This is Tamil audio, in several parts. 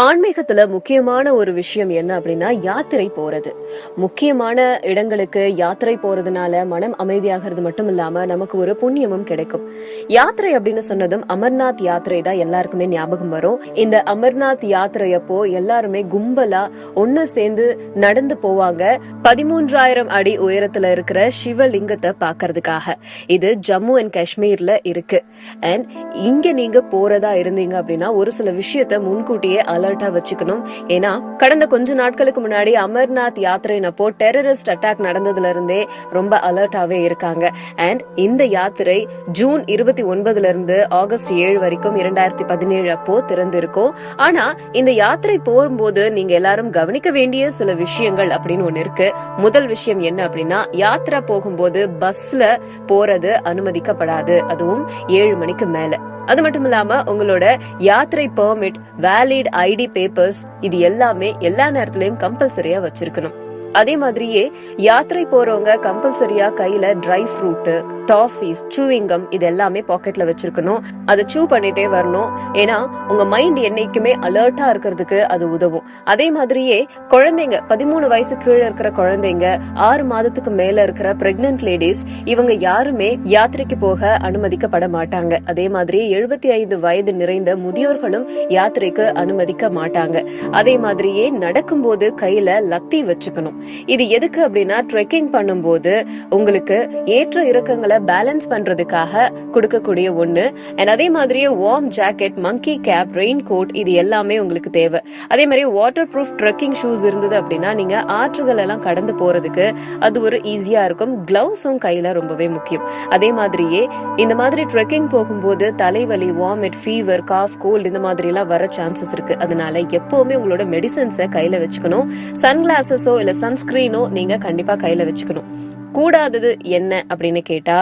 ஆன்மீகத்துல முக்கியமான ஒரு விஷயம் என்ன அப்படின்னா யாத்திரை போறது. முக்கியமான இடங்களுக்கு யாத்திரை போறதுனால மனம் அமைதியாகிறது மட்டும் இல்லாம நமக்கு ஒரு புண்ணியமும் கிடைக்கும். யாத்திரை அப்படின்னு சொன்னதும் அமர்நாத் யாத்திரை தான் எல்லாருக்குமே ஞாபகம் வரும். இந்த அமர்நாத் யாத்திரையப்போ எல்லாருமே கும்பலா ஒன்னு சேர்ந்து நடந்து போவாங்க. பதிமூன்றாயிரம் அடி உயரத்துல இருக்கிற சிவலிங்கத்தை பாக்குறதுக்காக இது ஜம்மு அண்ட் காஷ்மீர்ல இருக்கு. அண்ட் இங்க நீங்க போறதா இருந்தீங்க அப்படின்னா ஒரு சில விஷயத்த முன்கூட்டியே அலர்ட்டா வச்சுக்கணும். ஏன்னா கடந்த கொஞ்ச நாட்களுக்கு முன்னாடி அமர்நாத் யாத்திரைனப்போ டெரரிஸ்ட் அட்டாக் நடந்ததுல இருந்தே ரொம்ப அலர்ட்டாவே இருக்காங்க. அண்ட் இந்த யாத்திரை ஜூன் இருபத்தி ஒன்பதுல இருந்து ஆகஸ்ட் ஏழு வரைக்கும் இரண்டாயிரத்தி பதினேழு அப்போ திறந்திருக்கும். ஆனா இந்த யாத்திரை போகும்போது நீங்க எல்லாரும் கவனிக்க வேண்டிய சில விஷயங்கள் அப்படின்னு ஒண்ணு இருக்கு. முதல் விஷயம் என்ன அப்படின்னா யாத்திரை போகும்போது பஸ்ல போறது அனுமதிக்கப்படாது. அதுவும் ஏழு மணிக்கு மேல. அது மட்டும் இல்லாம உங்களோட யாத்திரை பெர்மிட் வேலிட் ஐடி பேப்பர்ஸ் இது எல்லாமே எல்லா நேரத்திலயும் கம்பல்சரியா வச்சிருக்கணும். அதே மாதிரியே யாத்திரை போறவங்க கம்பல்சரியா கையில ட்ரை ஃப்ரூட் டாஃபீஸ் சூவிங்கம் இது எல்லாமே பாக்கெட்ல வச்சிருக்கணும். அதை சூ பண்ணிட்டே வரணும். ஏன்னா உங்க மைண்ட் என்னைக்குமே அலர்ட்டா இருக்கிறதுக்கு அது உதவும். அதே மாதிரியே குழந்தைங்க பதிமூணு வயசு கீழே இருக்கிற குழந்தைங்க ஆறு மாதத்துக்கு மேல இருக்கிற பிரெக்னன்ட் லேடிஸ் இவங்க யாருமே யாத்திரைக்கு போக அனுமதிக்கப்பட மாட்டாங்க. அதே மாதிரி எழுபத்தி ஐந்து வயது நிறைந்த முதியோர்களும் யாத்திரைக்கு அனுமதிக்க மாட்டாங்க. அதே மாதிரியே நடக்கும்போது கையில லத்தி வச்சுக்கணும். இது எதுக்கு அப்படின்னா ட்ரெக்கிங் பண்ணும்போது உங்களுக்கு ஏற்ற இறக்கங்களை பேலன்ஸ் பண்றதுக்காக கொடுக்கக்கூடிய ஒண்ணு. அண்ட் அதே மாதிரியே warm jacket monkey cap rain coat இது எல்லாமே உங்களுக்கு தேவை. அதே மாதிரி வாட்டர் ப்ரூஃப் ட்ரெக்கிங் ஷூஸ் இருந்தது அப்படின்னா நீங்க ஆற்றுகள் எல்லாம் கடந்து போறதுக்கு அது ஒரு ஈஸியா இருக்கும். கிளவுஸும் கையில ரொம்பவே முக்கியம். அதே மாதிரியே இந்த மாதிரி ட்ரெக்கிங் போகும்போது தலைவலி வாமிட் ஃபீவர் காஃப் கோல்டு இந்த மாதிரி எல்லாம் வர சான்சஸ் இருக்கு. அதனால எப்பவுமே உங்களோட மெடிசன்ஸை கையில வச்சுக்கணும். சன் கிளாஸஸோ இல்ல சன்ஸ்கிரீனோ நீங்க கண்டிப்பா கையில வச்சுக்கணும். கூடாதது என்ன அப்படின்னு கேட்டா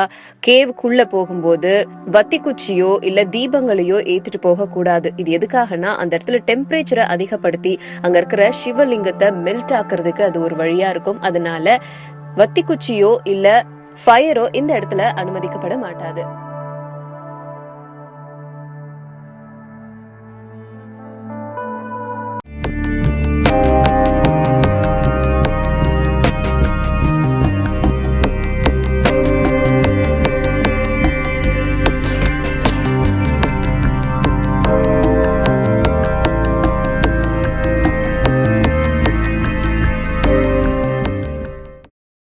கேவுக்குள்ள போகும்போது வத்தி குச்சியோ இல்ல தீபங்களையோ ஏத்திட்டு போக கூடாது இது எதுக்காகனா அந்த இடத்துல டெம்பரேச்சரை அதிகப்படுத்தி அங்க இருக்கிற சிவலிங்கத்தை மெல்ட் ஆக்குறதுக்கு அது ஒரு வழியா இருக்கும். அதனால வத்தி குச்சியோ இல்ல ஃபயரோ இந்த இடத்துல அனுமதிக்கப்பட மாட்டாது.